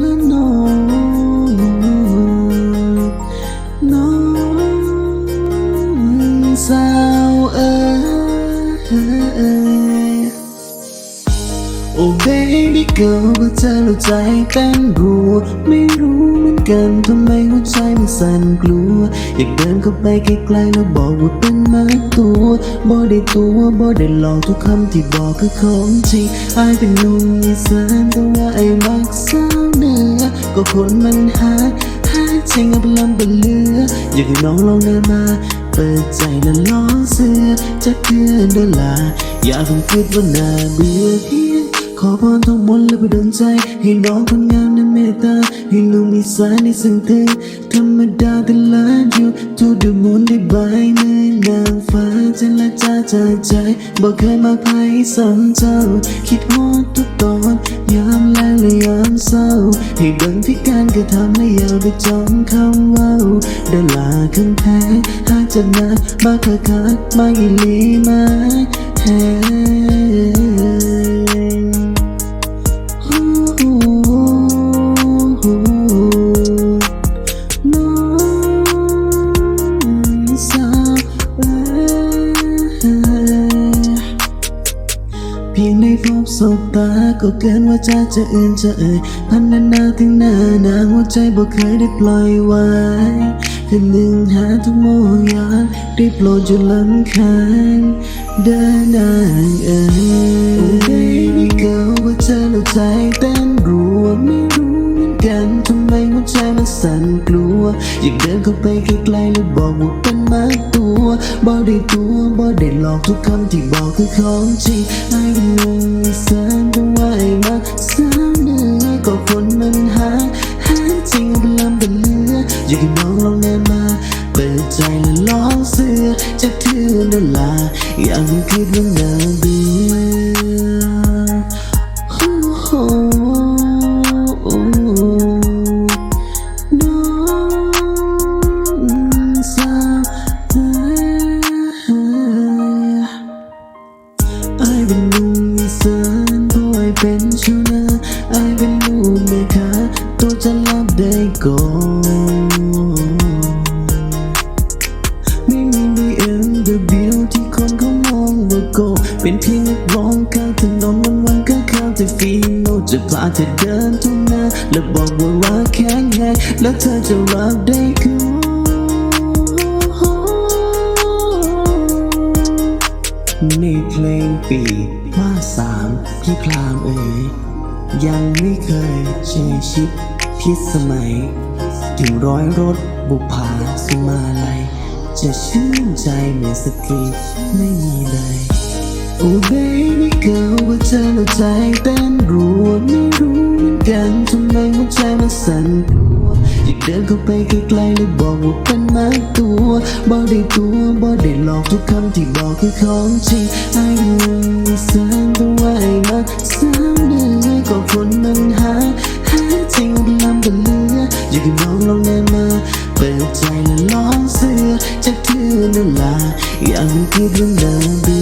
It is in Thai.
และน้องน้องสาวเอ๋ยโอ้ baby girl ว่าเธอรู้ใจเต้นรัวไม่รู้ กันทำไมหัวใจมันสั่นกลัว อยากเดินเข้าไปใกล้ๆแล้วบอกว่าเป็นมาตัวบ่ได้ตัวบ่ได้หลอกทุกคำที่บอกคือของจริงไอายเป็นนุ่มอีสานแต่ว่าไอ้มักสาวเหนือก็คนมันหาหาจงเอาเป็นลำเป็นเลือ อยากให้น้องลองเดินมาเปิดใจและล้อเสือจะเพื่อนเดลา อย่าเพิ่งคิดว่าน่าเบื่อเพียงขอพรท่องมนต์และไปดลใจให้น้องคนงาม นั้นเมตาให้ลูมีสายในสิ่งถึงธรรมดาแต่ละอยู่ทูดมนได้ใบายมือนางฟ้าเจรจาจากใจบอกเคยมาภัยสนเจ้า คิดฮอดทุกตอนยามแรงและยามเศร้า ให้เบิ่งที่การกระทำและย่าไปจำคำว่าดินลาคำแพงหากจะนัดมาคักคักมาอีลีมาแฮ พียงได้พบสบตาก็เกินว่าจะจะอื่นจะเอ่ยพันนานาถึงหน้านาหัวใจบ่เคยได้ปล่อยไว้คืนหนึ่งหาทุกโมยานได้โปรดอยู่ลำคาญเดินนางเอ๋ยโอ้ baby girl ว่าเธอแล้วใจเต้ อยากเดินเข้าไปใกล้ๆแล้วบอกว่าเป็นมาตัวบ่ได้ตัวบ่ได้หลอกทุกคำที่บอกคือของจริงไอ้เป็นหนุ่มอีสานแต่ว่าไอ้มักสาวเหนือก็คนมันหาหาจริงเป็นลำเป็นเลืออยากให้น้องลองเดินมาเปิดใจและลองเสื้อจะเทือนเวลาอย่างคิดว่าน่าเบื่ ตัวจะรับได้ก่อนไม่มี BMW ที่คนเขามองว่าโกเป็นเพียงนักร้องข้างถนนวันวันก็ข้าวแต่ฟีโนจะพาเธอเดินทุ่งนาแล้วบอกว่ารักแข็งแรงแล้วเธอจะรับได้คือ ในเพลงปีว่าสามพี่พรามเอ๋ยยังไม่เคยเชยชิด พิษสมัย ถึงร้อยรถบุพาสุมาลัย จะชื่นใจเหมือนสตรีไม่มีใด โอ้ baby girl ว่าเธอแล้วใจเต้นรัวไม่รู้เหมือนกันทำไมหัวใจมันสั่นกลัวอยากเดินเข้าไปใกล้ๆแล้วบอกว่าเป็นมาตัวบ่ได้ตัวบ่ได้หลอกทุกคำที่บอกคือของจริงไอ้หนุ่มอีสานต่ว่าไอ้มักสาวเหนือก็คนมันหา ลองเดินมาเปิดใจและลองเสื้อจะเทือนเวลาอย่าให้คิดว่าน่าเดิม